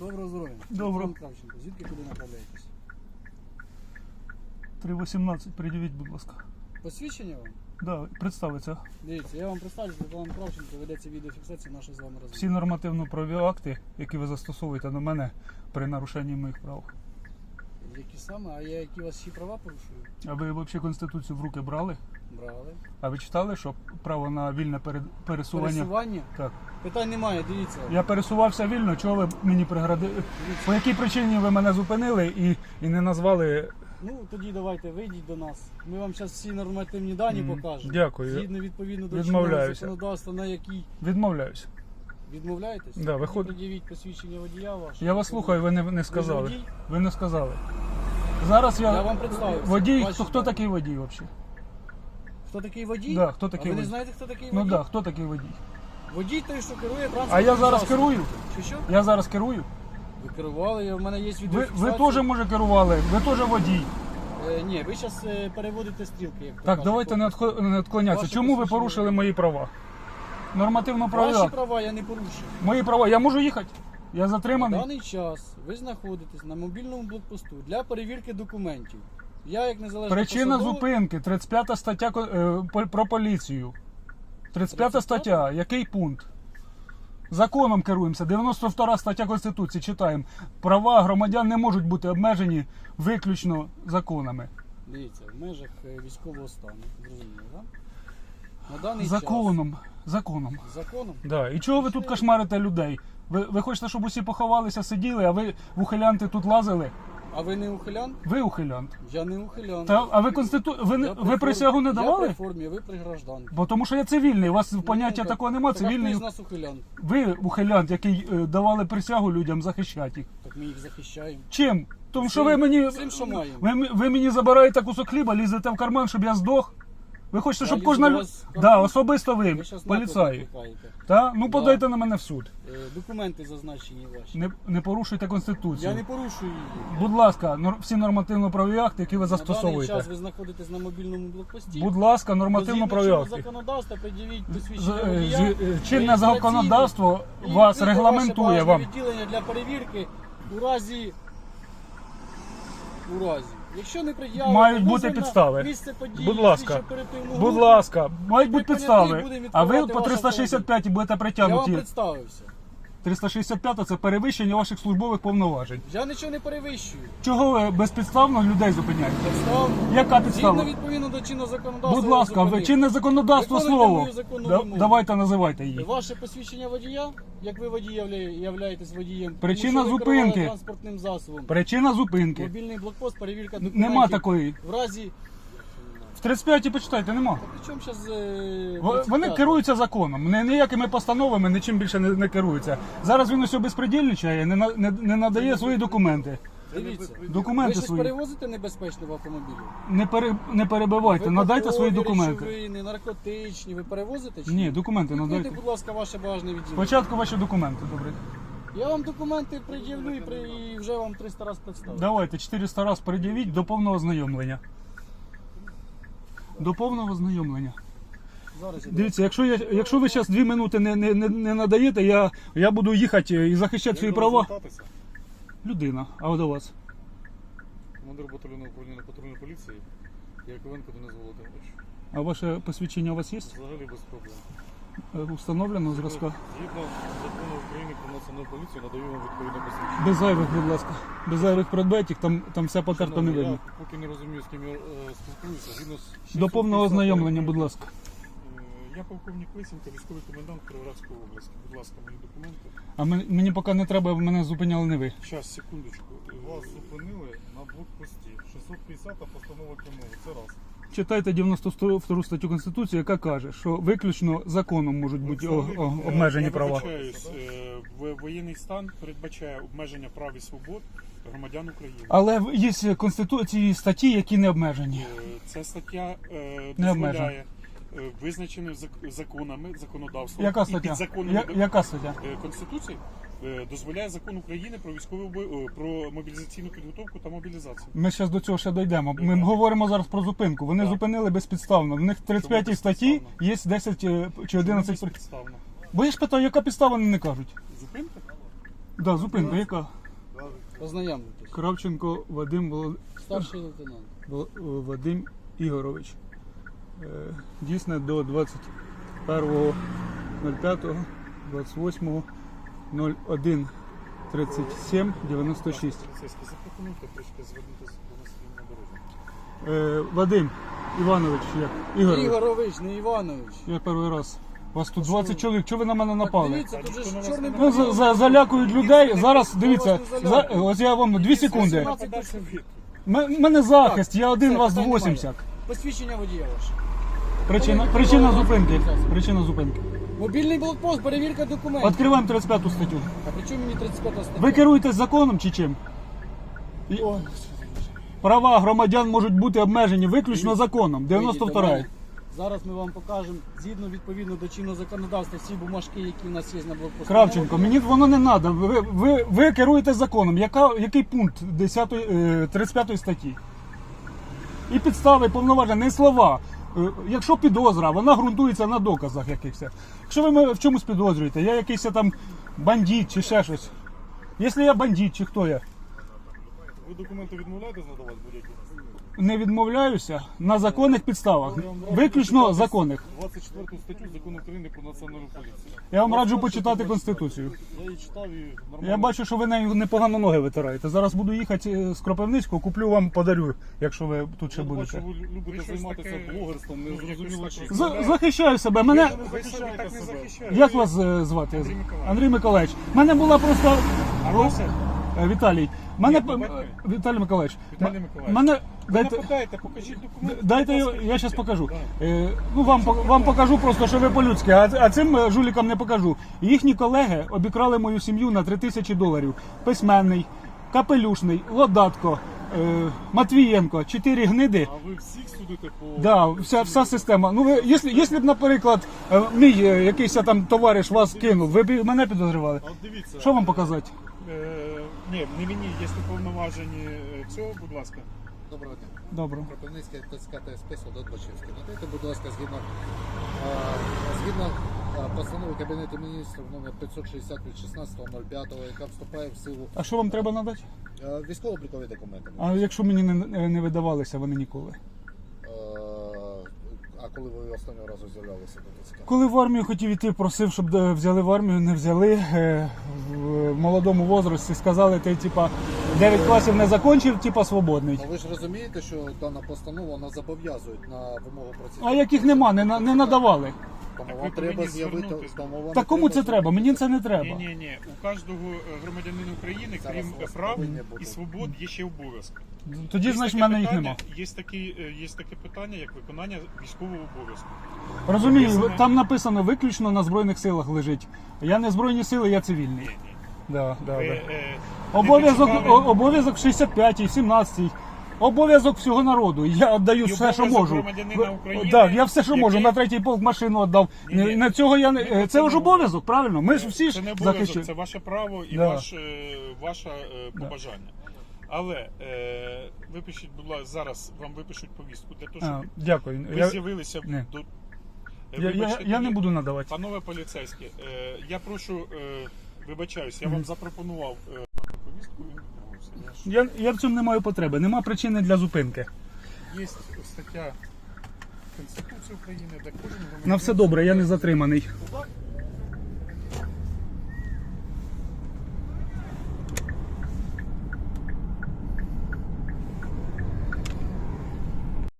Доброго здоров'я. Доброго. Антон Кравченко, звідки куди направляєтесь? 3.18, пред'явіть, будь ласка. Посвідчення вам? Да, представиться. Дивіться, я вам представлю, що Антон Кравченко, ведеться відеофіксація нашої з вами розмови. Всі нормативно-правові акти, які ви застосовуєте на мене при нарушенні моїх прав. Які саме, а я які у вас ще права порушую? А ви взагалі Конституцію в руки брали? Брали. А ви читали, що право на вільне пере- пересування? Пересування? Так. Питань немає, дивіться. Я пересувався вільно, чого ви мені приградили? По якій причині ви мене зупинили і, і не назвали. Ну, тоді давайте, вийдіть до нас. Ми вам зараз всі нормативні дані М, покажемо. дякую. Згідно відповідно до Відмовляюся. чинного законодавства, на який Відмовляюсь. відмовляєтесь? Да, Тоді виходь- Пред'явіть посвідчення водія ваше. Я вас слухаю, ви не, не сказали. водій? Ви не сказали. Зараз я. Я вам представився. Водій, Ваші хто, хто дані. такий водій взагалі? Хто такий водій? Да, хто а такий ви не водій? знаєте, хто такий Ну водій? так, да, хто такий водій? Водій той, що керує транспортним А я зараз засобом. керую. Що що? Я зараз керую. Ви керували, в мене є Ви, ви теж може керували, ви теж водій. Е, ні, ви зараз переводите стрілки, як то Так, кажуть. давайте не не відклонятися. Ваше Чому ви порушили мої права? Нормативно Ваші права я не порушую. Мої права. Я можу їхати? Я На затриманий. даний час ви знаходитесь на мобільному блокпосту для перевірки документів. Я як незалежна Причина посадова- зупинки, 35 стаття ко- е, по- про поліцію. 35 35? стаття, який пункт? Законом керуємося. 92 стаття Конституції читаємо. Права громадян не можуть бути обмежені виключно законами. Дивіться, в межах е, військового стану. Зрозуміло, так? На даний Законом. Законом. час законом. Да. І чого ви тут кошмарите людей? Ви, ви хочете, щоб усі поховалися, сиділи, а ви в ухилянти тут лазили? А ви не ухилян? Ви ухилянт. Я не ухилян. Та, а ви конститу... ви, не- Я при ви формі- присягу не Я давали? при формі, ви при гражданці. Бо тому що я цивільний, у вас поняття Ну, такого нема, так, а цивільний. з нас ухилян? Ви ухилянт, який е, давали присягу людям захищати їх. Так ми їх захищаємо. Чим? Тому що ви мені цим, що маємо. ви, ви мені забираєте кусок хліба, лізете в карман, щоб я здох. Ви хочете, щоб кожна до лю- вас в да, особисто ви, Ви поліцаї. викликаєте. Та? Ну Да. подайте на мене в суд. Е, Документи зазначені ваші. Не, не порушуйте Я не порушую її. Будь ласка, нор- всі нормативно-правові акти, які ви На даний застосовуєте. час ви знаходитесь на мобільному блокпості. Будь ласка, нормативно-правові акти. законодавства пред'явіть З- посвідчення е, водія, з- е, Чинне реєстраційне законодавство і вас відкрите регламентує вам. відділення для перевірки у разі. У разі. Якщо не пред'явлено, Мають бути дозвіл на підстави. Місце події, Будь ласка. слідчо-оперативну Будь групу, ласка, мають бути підстави. будемо А ви відкривати по ваш 365 будете Я вам притягнуті. представився. 365 це перевищення ваших службових повноважень. Я нічого не перевищую. Чого ви безпідставно людей зупиняєте? Підставно. Яка підстава? Згідно відповідно до чинного законодавства. Будь ласка, ви чинне законодавство Виконуйте слово. мою законну Да- вимогу. давайте називайте її. Ваше посвідчення водія, як ви водій явля- являєтесь водієм, Причина що ви керували зупинки. транспортним засобом. Причина зупинки. Мобільний блокпост, перевірка документів. Нема такої. В разі... В 35 почитайте, нема. Причому зараз... В- Вони керуються законом, не ніякими постановами, нічим більше не, не керуються. Зараз він усе безпредельничає, не, на- не, не надає свої документи. Дивіться, Документи ви щось свої. перевозите небезпечно в автомобілі? Не, пере, не перебивайте, Ви надайте свої документи. речовини, наркотичні, ви перевозите чи Ні, документи Відкрийте, надайте. будь ласка, ваше багажне відділення. Спочатку ваші документи, добре. Я вам документи пред'явлю і, при... і вже вам 300 разів представлю. Давайте 400 раз пред'явіть до повного ознайомлення. До повного знайомлення. Зараз я Дивіться, якщо я, якщо ви зараз дві минути не, не, не, не надаєте, я, я буду їхати і захищати свої права. Звертатися. Людина, а до вас. Командир батальйону управління патрульної поліції Яковенко Денис Володимирович. А ваше посвідчення у вас є? Взагалі без проблем. Е, Установлено зразка. Згідно закону України про національну поліцію надаю вам відповідне посвідчення. Без зайвих, будь ласка. Без зайвих предметів, там, там все потерто не Шановний, видно. Я поки не розумію, з ким я е, спілкуюся. Згідно з До повного 650 ознайомлення, будь ласка. Е, Я полковник Лисенко, військовий комендант Кіровоградської області. Будь ласка, мої документи. А мені, мені поки не треба, мене зупиняли не ви. Зараз, секундочку. Вас зупинили на блокпості. 650 постанова КМУ. Це раз. Читайте 92 статтю Конституції, яка каже, що виключно законом можуть бути о, о, обмежені права. вибачаюсь, е, в- Воєнний стан передбачає обмеження прав і свобод громадян України. Але в- є Конституції статті, які не обмежені. Е, Ця стаття е, Не обмежена. дозволяє е, визначеним зак- законами, законодавством Яка і стаття? підзаконними Я, до- яка стаття? е, Конституції дозволяє закон України про військову е, про мобілізаційну підготовку та мобілізацію. Ми зараз до цього ще дійдемо. Ми говоримо зараз про зупинку. Вони Так. зупинили безпідставно. В них в 35 статті є 10 е, чи 11 при... підставно. Бо я ж питаю, яка підстава вони не кажуть? Зупинка? Да, зупинка, яка? Ознайомитись. Кравченко Вадим Волод... Старший лейтенант. Вадим Ігорович. Е, Дійсне до 21.05, 28, 01, 37, 96. Запропонуйте трошки звернутися до нас на. Е, Вадим Іванович, як? Ігорович. Ігорович, не Іванович. Я перший раз. Вас тут 20 чоловік, чого ви на мене напали? дивіться, тут же ж чорний Ну, за, за, залякують людей. Зараз дивіться, за, ось я вам 2 секунди. 17 Подальше точно. М- мене захист, я один вас 80. Посвідчення водія ваше. Причина, причина зупинки. Причина зупинки. Мобільний блокпост, перевірка документів. Відкриваємо 35 статтю. А при чому мені 35 стаття? Ви керуєтесь законом чи чим? І- Ой, Права громадян можуть бути обмежені виключно законом. вийдіть 92 мене. Зараз ми вам покажемо, згідно відповідно до чинного законодавства, всі бумажки, які у нас є на блокпосту. Кравченко, мені воно не треба. Ви, ви, ви керуєтесь законом. Яка, який пункт 10, е, 35 статті? І підстави повноваження, не слова. Е, Якщо підозра, вона ґрунтується на доказах якихось. Якщо ви мене в чомусь підозрюєте, я якийсь там бандит чи ще щось. Якщо я бандит чи хто я, Ви документи відмовляєтесь надавати будь-які? не відмовляюся на законних підставах. Виключно законних. 24 статтю закону України про національну поліцію. Я вам раджу почитати Конституцію. Я її читав і нормально. Я бачу, що ви нею непогано ноги витираєте. Зараз буду їхати е, з Кропивницького, куплю вам подарю, якщо ви тут ще Я бачу, будете. ви любите займатися блогерством, не зрозуміло, якось За- захищаю себе. Мене Ви так не захищаєте. як вас е, звати? Андрій Миколаївич. Мене була просто Вася? Е, Віталій. Мене Ні, по батькові. е, Віталій Миколаївич. Віталій м- Миколаївич. Мене дайте. нападаєте, покажіть документи. Дайте я, я зараз покажу. Е, ну вам вам покажу просто, що ви по-людськи, а, а цим е, жулікам не покажу. Їхні колеги обікрали мою сім'ю на 3 тисячі доларів. Письменний, капелюшний, лодатко, е, Матвієнко, чотири гниди. А ви всіх судите по... Да, вся, вся система. Ну ви, якщо, якщо б, наприклад, е, мій е, якийсь там товариш вас кинув, ви б мене підозрювали. А от дивіться. Що вам показати? Е, ні, не мені, є уповноважені е, цього, будь ласка. Доброго дня. Добре. Кропивницький ТСК ТСП Солдат Бачівський. Надайте, будь ласка, згідно, а, згідно постанови Кабінету міністрів номер 560 від 16.05, яка вступає в силу А що вам треба надати? військово-облікові документи. А якщо мені не, не видавалися вони ніколи? А, а коли ви останнього разу з'являлися до ТСК? Коли в армію хотів іти, просив, щоб е, взяли в армію, не взяли. Е, В молодому возрасті сказали, ти типа 9 класів не закінчив, типа свободний. Ну ви ж розумієте, що дана постанова вона зобов'язує на вимогу процесу. А яких нема, не, не надавали. Тому вам треба з'явити. тому вам Та кому це треба? Мені це не Ні, треба. ні, ні. У кожного е, громадянина України, Зараз крім у вас прав повинні бути. і свобод, є ще обов'язки. Тоді, Є значить, в таке мене їх питання- нема. Є таке, є таке питання, як виконання військового обов'язку. Розумію, Написано- там написано виключно на Збройних силах лежить. Я не Збройні сили, я цивільний. Ні, ні. Да, да, Ви, да. е, Обов'язок, о- обов'язок 65-й, 17-й. Обов'язок всього народу. Я віддаю все, що можу. громадянина України, Так, я все, що який- можу. На третій полк машину віддав. Ні, ні. На цього я не. Це ж обов'язок, правильно? Ми ж всі ж це не обов'язок, захищаємо. це ваше право і Да. ваш, е, ваше е, побажання. Але е, випишіть, будь ласка, зараз вам випишуть повістку для того, А, щоб дякую. ви Я, з'явилися Ні. до. Е, я, я, вибачте, я не буду надавати. Панове поліцейські, е, я прошу, е, вибачаюсь, я вам запропонував е, повістку, він. Я Я, в цьому не маю потреби. Нема причини для зупинки. Є стаття Конституції України, де кожен. На все добре, я не затриманий.